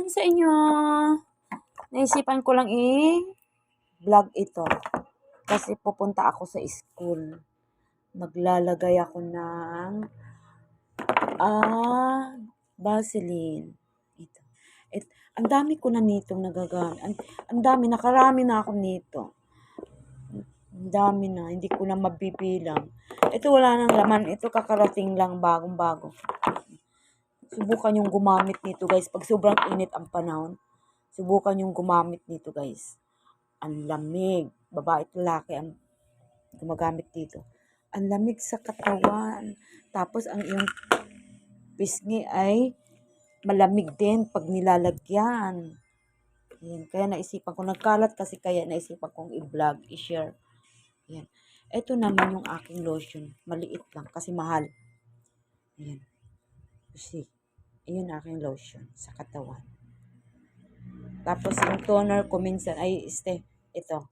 Yan sa inyo. Naisipan ko lang i-vlog ito. Kasi pupunta ako sa school. Maglalagay ako ng ah, Vaseline. Ito. It, ang dami ko na nitong nagagamit. Ang, ang dami, nakarami na ako nito. Ang dami na, hindi ko na mabibilang. Ito wala nang laman. Ito kakarating lang bagong-bago. Subukan yung gumamit nito guys. Pag sobrang init ang panahon, subukan yung gumamit nito guys. Ang lamig. Babae at lalaki ang gumagamit dito. Ang lamig sa katawan. Tapos ang iyong pisngi ay malamig din pag nilalagyan. Yan. Kaya naisipan ko, nagkalat kasi kaya naisipan kong i-vlog, i-share. Yan. Ito naman yung aking lotion. Maliit lang kasi mahal. Yan. See. Ayun aking lotion sa katawan. Tapos yung toner ko minsan ay este, ito.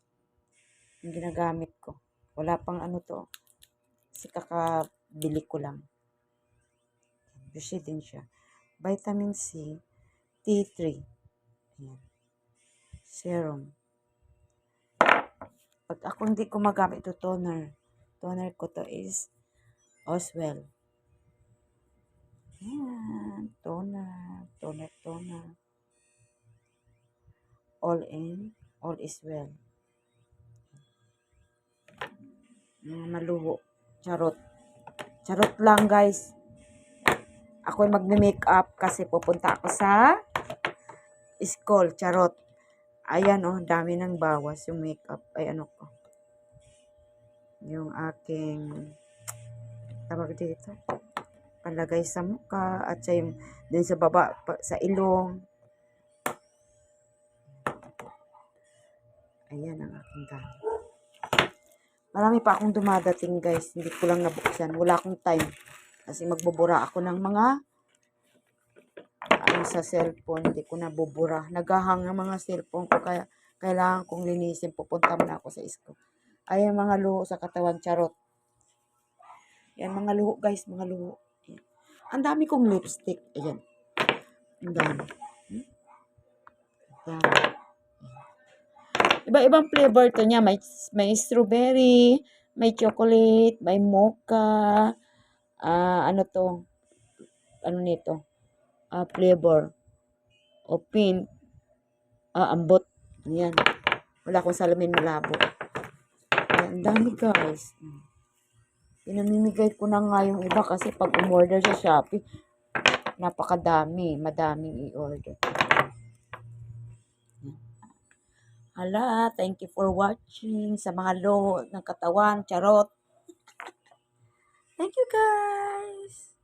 Yung ginagamit ko. Wala pang ano to. Kasi kakabili ko lang. Busy din siya. Vitamin C, T3. Ayan. Serum. Pag ako hindi ko magamit ito toner, toner ko to is Oswell. Ayan. Toner. Toner, toner. All in. All is well. Maluho. Charot. Charot lang guys. Ako ay magme-makeup kasi pupunta ako sa school. Charot. Ayan oh, dami ng bawas yung makeup. Ay ano ko. Yung aking tawag dito. Palagay sa mukha at sa yung din sa baba sa ilong. Ayan ang aking gamit. Marami pa akong dumadating guys. Hindi ko lang nabuksan. Wala akong time. Kasi magbubura ako ng mga ano sa cellphone. Hindi ko nabubura. Nagahang ang mga cellphone ko. Kaya kailangan kong linisin. Pupunta muna ako sa isko. Ayan mga luho sa katawan. Charot. Yan mga luho guys. Mga luho. Ang dami kong lipstick. Ayan. Ang dami. Hmm? Iba-ibang flavor to niya. May, may strawberry, may chocolate, may mocha, ah ano to, ano nito, ah flavor, o pink, ah ambot, yan. Wala akong salamin malabo. Ang dami guys. Pinamimigay ko na nga yung iba kasi pag umorder sa Shopee, napakadami, madaming i-order. Hala, thank you for watching sa mga loho ng katawan, charot. Thank you guys!